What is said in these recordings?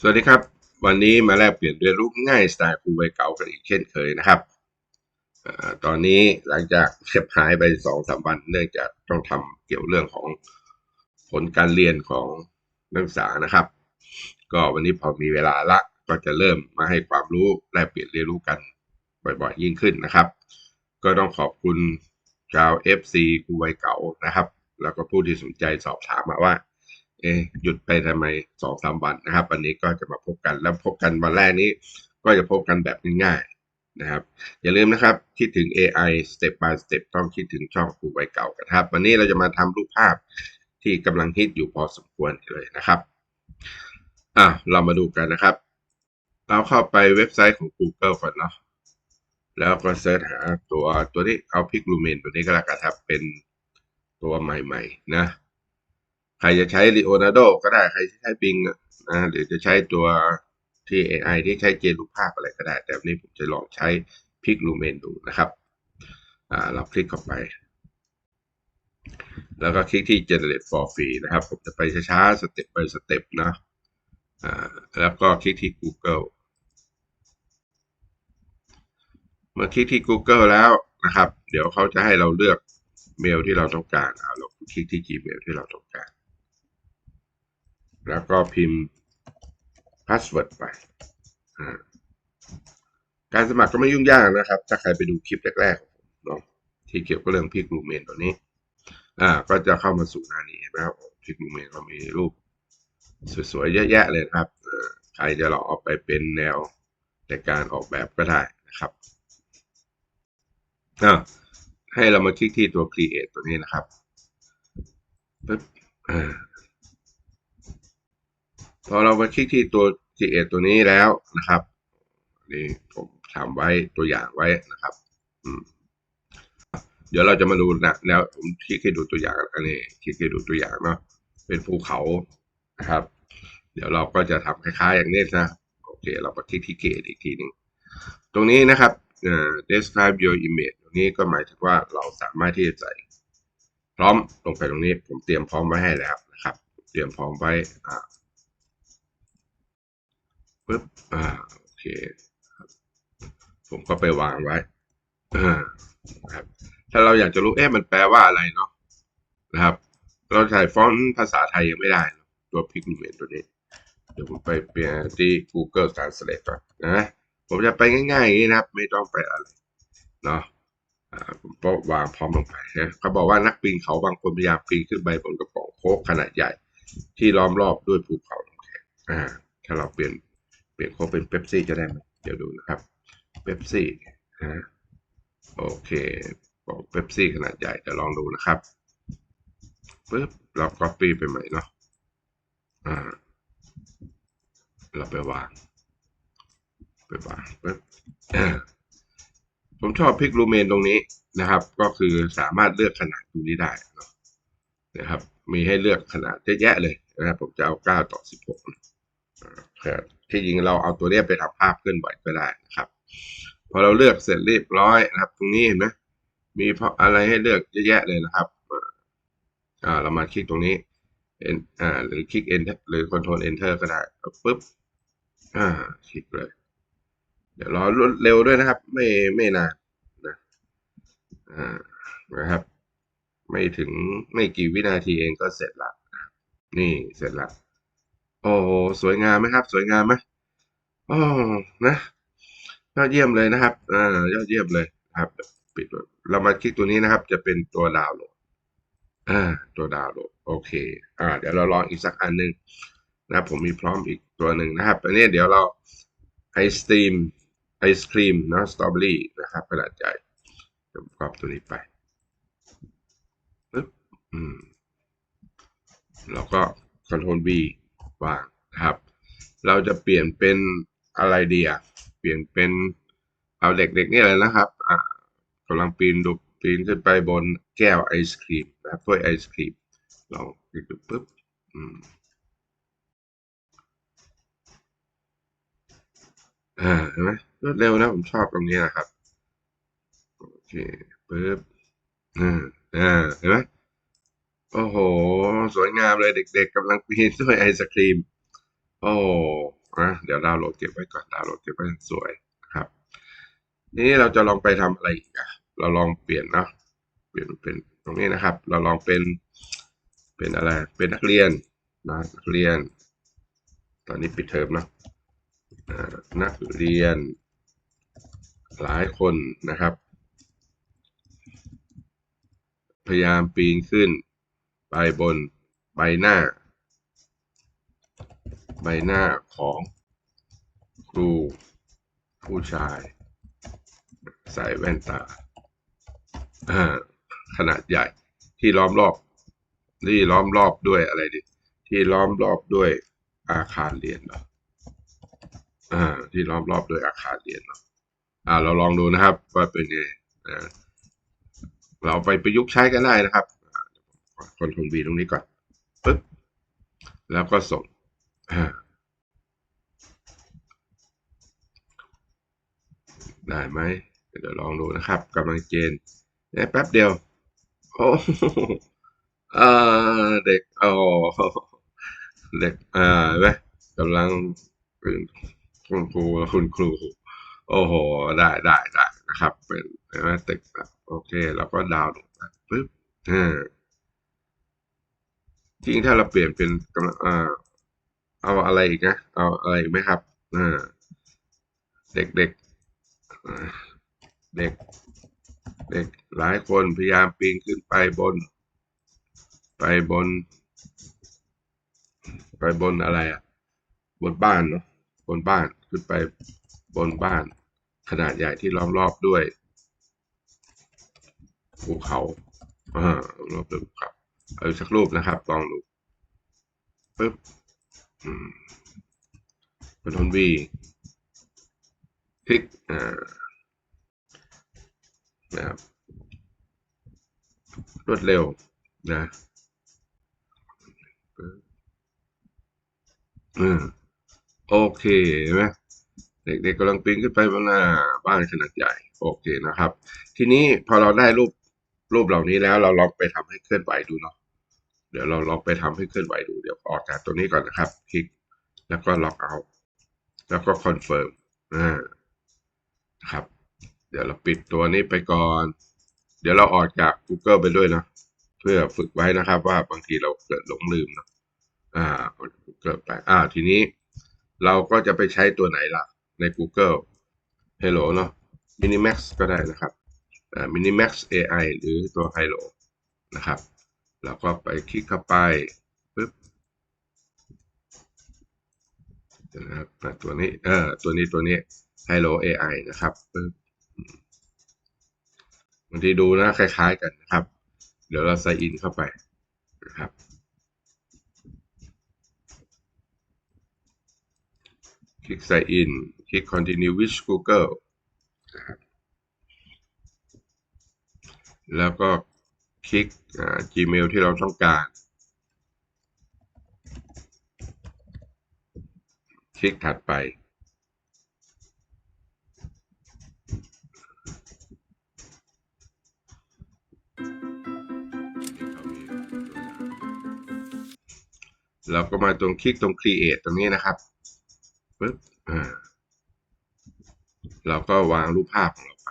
สวัสดีครับ วันนี้มาแลกเปลี่ยนเรียนรู้ง่ายสไตล์ครูวัยเก่ากันอีกเช่นเคยนะครับอตอนนี้หลังจากเก็บหายไปสองสามวันเนื่องจากต้องทำเกี่ยวเรื่องของผลการเรียนของนักศึกษานะครับ ก็วันนี้พอมีเวลาละก็จะเริ่มมาให้ความรู้แลกเปลี่ยนเรียนรู้กันบ่อยๆยิ่งขึ้นนะครับ ก็ต้องขอบคุณชาว FC ครูวัยเก่านะครับ แล้วก็ผู้ที่สนใจสอบถามมาว่า เอะหยุดไปทำไมสองสามวันนะครับ วันนี้ก็จะมาพบกันแล้วพบกันวันแรกนี้ก็จะพบกันแบบง่ายๆนะครับ อย่าลืมนะครับ คิดถึง AI step by step ต้องคิดถึงช่องครูไวเก่ากันครับ วันนี้เราจะมาทำรูปภาพที่กำลังฮิตอยู่พอสมควรเลยนะครับอะเรามาดูกันนะครับ เราเข้าไปเว็บไซต์ของ Google ก่อนเนาะแล้วก็เสิร์ชหาตัวตัวนี้เอาพิกลูเมนตัวนี้ก็แล้วกันครับเป็นตัวใหม่ ๆ นะ ใครจะใช้ Leonardo ก็ได้ ใครจะใช้ Bing อะนะหรือจะใช้ตัวที่ AI ที่ใช้เจนรูปภาพอะไรก็ได้ แต่วันนี้ผมจะลองใช้ Pixlumen ดูนะครับเราคลิกเข้าไป แล้วก็คลิกที่ generate for free นะครับ ผมจะไปช้าๆสเต็ปไปสเต็ปนะแล้วก็คลิกที่ Google เมื่อคลิกที่ Google แล้วนะครับ เดี๋ยวเขาจะให้เราเลือกเมลที่เราต้องการ เอาเราคลิกที่ Gmail ที่เราต้องการ แล้วก็พิมพ์พาสเวิร์ดไป การสมัครก็ไม่ยุ่งยากนะครับ ถ้าใครไปดูคลิปแรกๆของผมเนาะที่เกี่ยวกับเรื่องพิกลูเมนตัวนี้ อ่า ก็จะเข้ามาสู่หน้านี้นไหมครับพิกลูเมนก็มีรูปสวยๆเยอะแยะเลยครับ ใครจะลองเอาไปเป็นแนวในการออกแบบก็ได้นะครับอ่าให้เรามาคลิกที่ตัว create ตัวนี้นะครับปึ๊บอ่า พอเรามาคลิกที่ตัว create ตัวนี้แล้วนะครับนี่ผมทำไว้ตัวอย่างไว้นะครับเดี๋ยวเราจะมาดูนะแนวผมคลิกให้ดูตัวอย่างอันนี้คลิกให้ดูตัวอย่างเนาะเป็นภูเขานะครับ เดี๋ยวเราก็จะทำคล้ายๆอย่างนี้นะโอเค เรามาคลิกที่ create อีกทีหนึ่งตรงนี้นะครับเอ่อ describe your image ตรงนี้ก็หมายถึงว่าเราสามารถที่จะใส่พร้อมลงไปตรงนี้ ผมเตรียมพร้อมไว้ให้แล้วนะครับ เตรียมพร้อมไว้อ่า ปึ๊บอ่าโอเคผมก็ไปวางไว้อ่าครับ ถ้าเราอยากจะรู้เอ๊ะมันแปลว่าอะไรเนาะนะครับ เราใช้ฟอนต์ภาษาไทยยังไม่ได้เนอะตัวพิกเมนตัวนี้ เดี๋ยวผมไปเปลี่ยนที่ Google Translate ก่อนนะผมจะไปง่ายๆอย่างนี้นะครับ ไม่ต้องไปอะไรเนาะอ่าผมก็วางพร้อมลงไปนะเขาบอกว่านักปีนเขาบางคนพยายามปีนขึ้นไปบนกระป๋องโคกขนาดใหญ่ ที่ล้อมรอบด้วยภูเขาน้ำแข็งอ่า ถ้าเราเปลี่ยน เปลี่ยนโค้กเป็นเป๊ปซี่จะได้ไหมเดี๋ยวดูนะครับเป๊ปซี่นะโอเคบอกเป๊ปซี่ขนาดใหญ่จะลองดูนะครับปึ๊บเราก็ปีไปใหม่เนาะอ่าเราไปวางไปวางปึ๊บผมชอบพิกลูเมนตรงนี้นะครับ ก็คือสามารถเลือกขนาดตรงนี้ได้นะครับ มีให้เลือกขนาดเยอะแยะเลยนะครับ ผมจะเอา 9 ต่อ 16 ที่จริงเราเอาตัวเนี้ยไปทำภาพเคลื่อนไหวก็ได้นะครับ พอเราเลือกเสร็จเรียบร้อยนะครับ ตรงนี้เห็นไหมมีอะไรให้เลือกเยอะแยะเลยนะครับอ่าเรามาคลิกตรงนี้เอ็นอ่าหรือคลิก enter หรือ control enter ก็ได้ปุ๊บอ่าคลิกเลย เดี๋ยวรอรวดเร็วด้วยนะครับ ไม่ไม่นานนะอ่านะครับ ไม่ถึงไม่กี่วินาทีเองก็เสร็จละนี่เสร็จละ โอ้โหสวยงามไหมครับ สวยงามไหมโอ้นะยอดเยี่ยมเลยนะครับอ่ายอดเยี่ยมเลยครับปิดเรามาคลิกตัวนี้นะครับ จะเป็นตัวดาวน์โหลดอ่าตัวดาวน์โหลดโอเคอ่าเดี๋ยวเราลองอีกสักอันหนึ่งนะผมมีพร้อมอีกตัวหนึ่งนะครับอันนี้เดี๋ยวเราไอศครีมไอศครีมนะสตรอเบอรี่นะครับขนาดใหญ่ผมกรอบตัวนี้ไปปึ๊บอืมแล้วก็ Ctrl V วางนะครับ เราจะเปลี่ยนเป็นอะไรดีอะเปลี่ยนเป็นเอาเด็กๆนี่เลยนะครับอ่ากำลังปีนดูปีนขึ้นไปบนแก้วไอศครีมนะครับถ้วยไอศครีมลองคลิกดูปุ๊บอ่าเห็นไหมรวดเร็วนะผมชอบตรงนี้นะครับ โอเคปุ๊บอ่าอ่าเห็นไหม โอ้โห สวยงามเลยเด็กๆกำลังปีนด้วยไอศครีม โอ้นะเดี๋ยวดาวน์โหลดเก็บไว้ก่อนดาวน์โหลดเก็บไว้สวยนะครับ นี้เราจะลองไปทำอะไรอีกอะเราลองเปลี่ยนเนาะเปลี่ยนเป็นตรงนี้นะครับ เราลองเป็นเป็นอะไร เป็นนักเรียนนะนักเรียน ตอนนี้ปิดเทอมเนาะนักเรียนหลายคนนะครับ พยายามปีนขึ้น ไปบนใบหน้า ใบหน้าของครูผู้ชาย ใส่แว่นตา ขนาดใหญ่ที่ล้อมรอบ ที่ล้อมรอบด้วยอะไรดิ ที่ล้อมรอบด้วยอาคารเรียนเนาะที่ล้อมรอบด้วยอาคารเรียนเนาะเราลองดูนะครับว่าเป็นไงเราไปประยุกต์ใช้กันได้นะครับ คอนโทรลวีตรงนี้ก่อนปึ๊บแล้วก็ส่งได้ไหมเดี๋ยวลองดูนะครับกำลังเจนเนี่ยแป๊บเดียวโอ้เออเด็กโอ้เด็กอ่าเว้ยกำลังเป็นคุณครูคุณครู โอ้โห ได้ได้ได้นะครับ เป็นเห็นไหมตึกโอเค แล้วก็ดาวน์ลดไปปึ๊บอ่า จริงถ้าเราเปลี่ยนเป็นกำลังอ่าเอาอะไรอีกนะ เอาอะไรอีกไหมครับอ่าเด็กเด็กเด็ก เด็กหลายคนพยายามปีนขึ้นไปบน ไปบน ไปบนอะไรอะ บนบ้านเนาะบนบ้านขึ้นไปบนบ้าน ขนาดใหญ่ที่ล้อมรอบด้วยภูเขาอ่ารอบด้วยภูเขา เอาสักรูปนะครับ ลองดูปึ๊บอืมเป็นทนวีคลิกอ่านะครับรวดเร็วนะอืมโอเคเห็นไหมเด็กๆกำลังปีนขึ้นไปบนหน้าบ้านขนาดใหญ่ โอเคนะครับ ทีนี้พอเราได้รูปรูปเหล่านี้แล้วเราลองไปทำให้เคลื่อนไหวดูเนาะ เดี๋ยวเราลองไปทำให้เคลื่อนไหวดู เดี๋ยวออกจากตัวนี้ก่อนนะครับ คลิก แล้วก็ล็อกเอา แล้วก็คอนเฟิร์มอ่าครับ เดี๋ยวเราปิดตัวนี้ไปก่อน เดี๋ยวเราออกจาก Google ไปด้วยนะ เพื่อฝึกไว้นะครับว่าบางทีเราเกิดหลงลืมเนะอ่า เกิดไป อ่า ทีนี้เราก็จะไปใช้ตัวไหนล่ะ ใน Google Hello เนาะ Minimax ก็ได้นะครับอ่า Minimax AI หรือตัว Hello นะครับ แล้วก็ไปคลิกเข้าไปปึ๊บนะครับตัวนี้เออตัวนี้ตัวนี้ Hello AI นะครับปึ๊บบางทีดูนะคล้ายๆกันนะครับ เดี๋ยวเราใส่อินเข้าไปนะครับคลิกใส่อินคลิก continue with Google นะครับแล้วก็ คลิก Gmail ที่เราต้องการ คลิกถัดไป เราก็มาตรงคลิกตรง create ตรงนี้นะครับปึ๊บอ่าเราก็วางรูปภาพของเราไป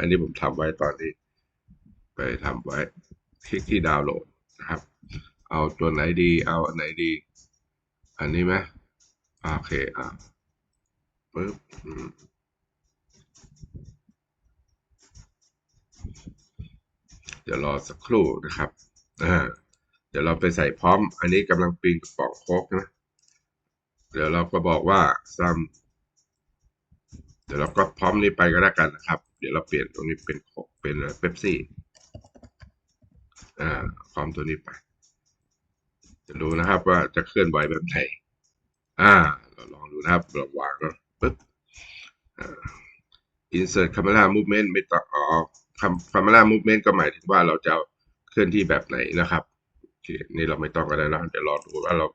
อันนี้ผมทำไว้ตอนนี้ ไปทำไว้ คลิกที่ดาวน์โหลดนะครับ เอาตัวไหนดี เอาอันไหนดี อันนี้ไหมโอเคอ่าปึ๊บเดี๋ยวรอสักครู่นะครับอ่าเดี๋ยวเราไปใส่พร้อม อันนี้กำลังปีนกระป๋องโคกนะเดี๋ยวเราก็บอกว่าซัมเดี๋ยวเราก็พร้อมนี้ไปก็แล้วกันนะครับ เดี๋ยวเราเปลี่ยนตรงนี้เป็นโคกเป็นเป๊ปซี่ อ่าพร้อมตัวนี้ไป จะดูนะครับว่าจะเคลื่อนไหวแบบไหนอ่า เราลองดูนะครับเราวางเนาะปึ๊บอ่า insert camera movement ไม่ต้องอ๋อ camera movement ก็หมายถึงว่าเราจะเคลื่อนที่แบบไหนนะครับโอเคนี่เราไม่ต้องก็ได้นะเดี๋ยวรอดูว่าเรา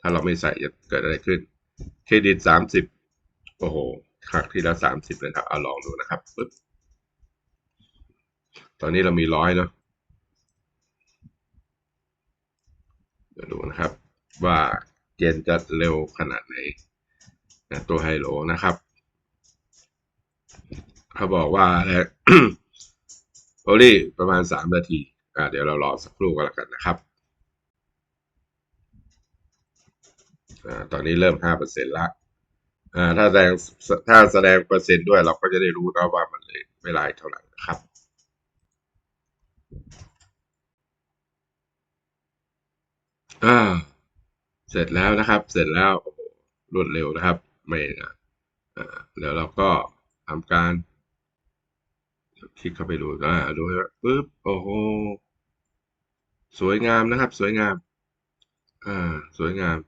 ถ้าเราไม่ใส่จะเกิดอะไรขึ้น เครดิตสามสิบโอ้โหครั้งที่ล้วสามสิบเลยครับเอาลองดูนะครับปึ๊บตอนนี้เรามีร้อยเนาะ เดี๋ยวดูนะครับ ว่าเจนจะเร็วขนาดไหนนะตัวไฮโลนะครับ เขาบอกว่าอะไรโอลี่ประมาณสามนาที อ่า เดี๋ยวเรารอสักครู่กันแล้วกันนะครับ อ่า ตอนนี้เริ่มห้าเปอร์เซ็นต์ละ อ่า ถ้าแสดง ถ้าแสดงเปอร์เซ็นต์ด้วยเราก็จะได้รู้นะว่ามันเลยเวลาเท่าไหร่นะครับ อ่า เสร็จแล้วนะครับ เสร็จแล้วโอ้โหรวดเร็วนะครับ ไม่นะอ่าเดี๋ยวเราก็ทำการ คลิกเข้าไปดูอ่าดูนะปึ๊บโอ้โหสวยงามนะครับ สวยงาม อ่า สวยงาม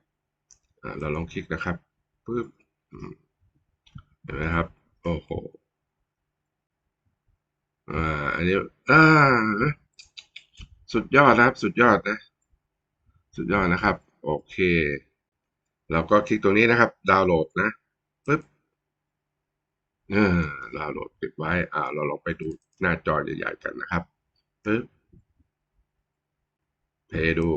อ่า เราลองคลิกนะครับปึ๊บเห็นไหมครับ โอ้โหอ่า อันนี้อ่าสุดยอดนะครับ สุดยอดนะ สุดยอดนะครับ โอเค เราก็คลิกตรงนี้นะครับ ดาวน์โหลดนะปึ๊บเออดาวน์โหลดปิดไว้ อ่า เราลองไปดูหน้าจอใหญ่ๆกันนะครับปึ๊บเพย์ดู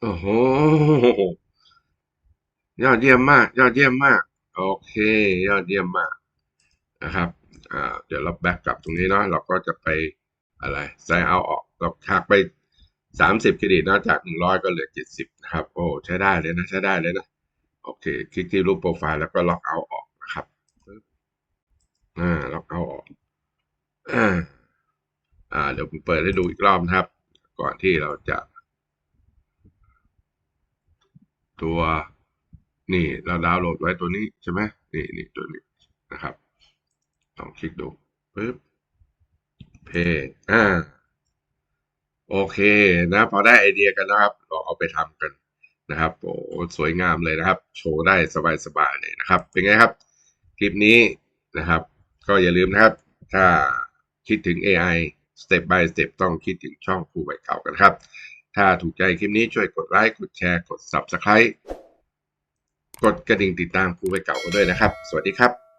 โอ้โห ยอดเยี่ยมมาก ยอดเยี่ยมมาก โอเค ยอดเยี่ยมมากนะครับ อ่าเดี๋ยวเราแบ็กกลับตรงนี้เนาะเราก็จะไปอะไรไซเอาออกเราหักไปสามสิบเครดิตนอกจากหนึ่งร้อยก็เหลือเจ็ดสิบนะครับ โอ้ใช้ได้เลยนะ ใช้ได้เลยนะ โอเค คลิกที่รูปโปรไฟล์แล้วก็ล็อกเอาออกนะครับอ่าล็อกเอาออกอ่าอ่าเดี๋ยวผมเปิดให้ดูอีกรอบนะครับ ก่อนที่เราจะ ตัว นี่เราดาวน์โหลดไว้ตัวนี้ใช่ไหมนี่นี่ตัวนี้นะครับ ลองคลิกดูปึ๊บเพย์อ่าโอเคนะ พอได้ไอเดียกันนะครับเราเอาไปทำกันนะครับโอ้สวยงามเลยนะครับ โชว์ได้สบายๆเลยนะครับ เป็นไงครับ คลิปนี้นะครับ ก็อย่าลืมนะครับ ถ้าคิดถึง AI step by step ต้องคิดถึงช่องครูใบเก่ากันครับ ถ้าถูกใจคลิปนี้ช่วยกดไลค์กดแชร์กด Subscribe กดกระดิ่งติดตามครูใบเก่ากันด้วยนะครับ สวัสดีครับ